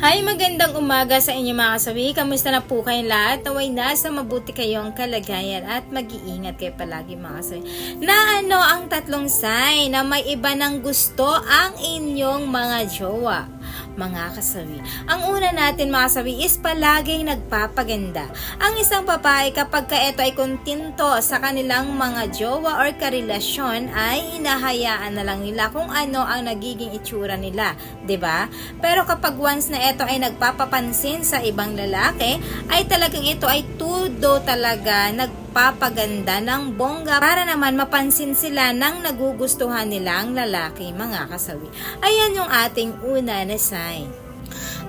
Hi, magandang umaga sa inyo mga kasawi. Kamusta na po kayong lahat? Naway nasa mabuti kayong kalagayan at mag-iingat kayo palagi mga kasawi. Na ano ang tatlong sign na may iba ng gusto ang inyong mga jowa? Mga kasawi. Ang una natin mga kasawi is palaging nagpapaganda. Ang isang babae kapag ka ito ay kontinto sa kanilang mga jowa or karelasyon ay hinahayaan na lang nila kung ano ang nagiging itsura nila. 'di ba? Pero kapag once na ito ay nagpapapansin sa ibang lalaki, ay talagang ito ay tudo talaga nagpapaganda ng bongga para naman mapansin sila ng nagugustuhan nilang lalaki, mga kasawi. Ayan yung ating una na sign.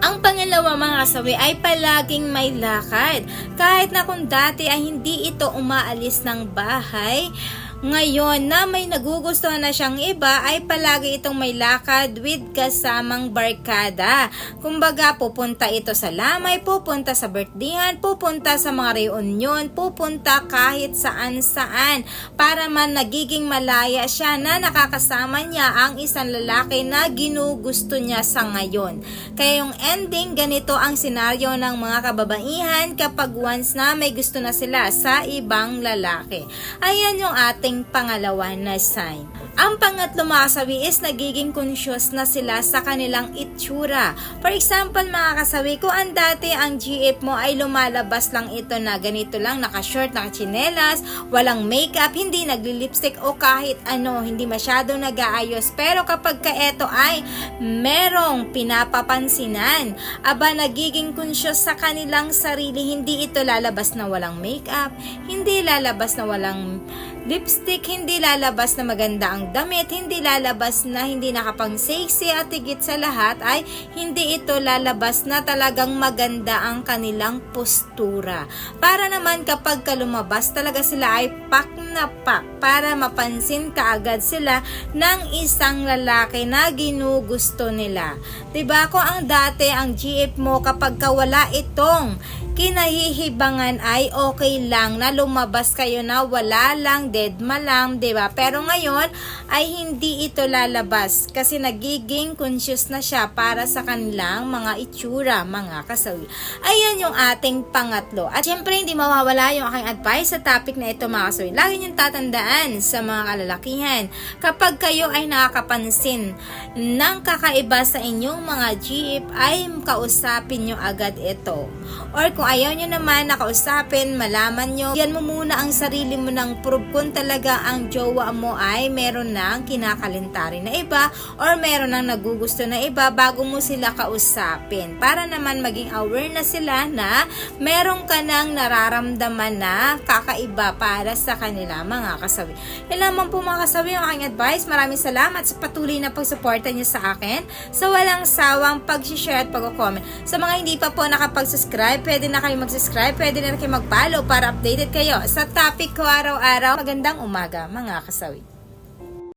Ang pangalawa mga kasawi ay palaging may lakad. Kahit na kung dati ay hindi ito umaalis ng bahay, ngayon na may nagugustuhan na siyang iba ay palagi itong may lakad with kasamang barkada. Kumbaga pupunta ito sa lamay, pupunta sa birthdayhan, pupunta sa mga reunion, pupunta kahit saan saan para man nagiging malaya siya na nakakasama niya ang isang lalaki na ginugusto niya sa ngayon. Kaya yung ending ganito ang senaryo ng mga kababaihan kapag once na may gusto na sila sa ibang lalaki. Ayan yung ating pangalawa na sign. Ang pangatlo mga kasawi is nagiging conscious na sila sa kanilang itsura. For example mga kasawi, kung ang dati ang GF mo ay lumalabas lang ito na ganito lang, naka-short, naka-chinelas, walang makeup, hindi nagli-lipstick o kahit ano, hindi masyadong nag-aayos. Pero kapag ka ito ay merong pinapapansinan, aba nagiging conscious sa kanilang sarili, hindi ito lalabas na walang makeup, hindi lalabas na walang lipstick, hindi lalabas na maganda ang damit, hindi lalabas na hindi nakapang sexy at higit sa lahat ay hindi ito lalabas na talagang maganda ang kanilang postura. Para naman kapag ka lumabas talaga sila ay pak na pak para mapansin kaagad sila ng isang lalaki na ginugusto nila. 'Di ba Kung ang dati ang GF mo kapag ka wala itong kinahihibangan ay okay lang na lumabas kayo na wala lang, dead malam, 'di ba? Pero ngayon ay hindi ito lalabas kasi nagiging conscious na siya para sa kanilang mga itsura, mga kasawi. Ayan yung ating pangatlo. At syempre hindi mawawala yung aking advice sa topic na ito mga kasawi. Lagi niyong tatandaan sa mga kalalakihan. Kapag kayo ay nakakapansin ng kakaiba sa inyong mga jeep ay kausapin nyo agad ito. Or kung ayaw nyo naman nakausapin, malaman nyo, yan mo muna ang sarili mo ng proof kung talaga ang jowa mo ay meron ng kinakalintari na iba or meron ng nagugusto na iba bago mo sila kausapin. Para naman maging aware na sila na meron ka ng nararamdaman na kakaiba para sa kanila mga kasawi. Yan lamang po mga kasawi ang aking advice. Maraming salamat sa patuloy na pagsuporta niyo sa akin sa walang sawang pag-share at pag-comment. Sa mga hindi pa po nakapag-subscribe, pwede na kayo mag-subscribe, pwede na kayo mag-follow para updated kayo sa topic ko araw-araw. Magandang umaga mga kasawi.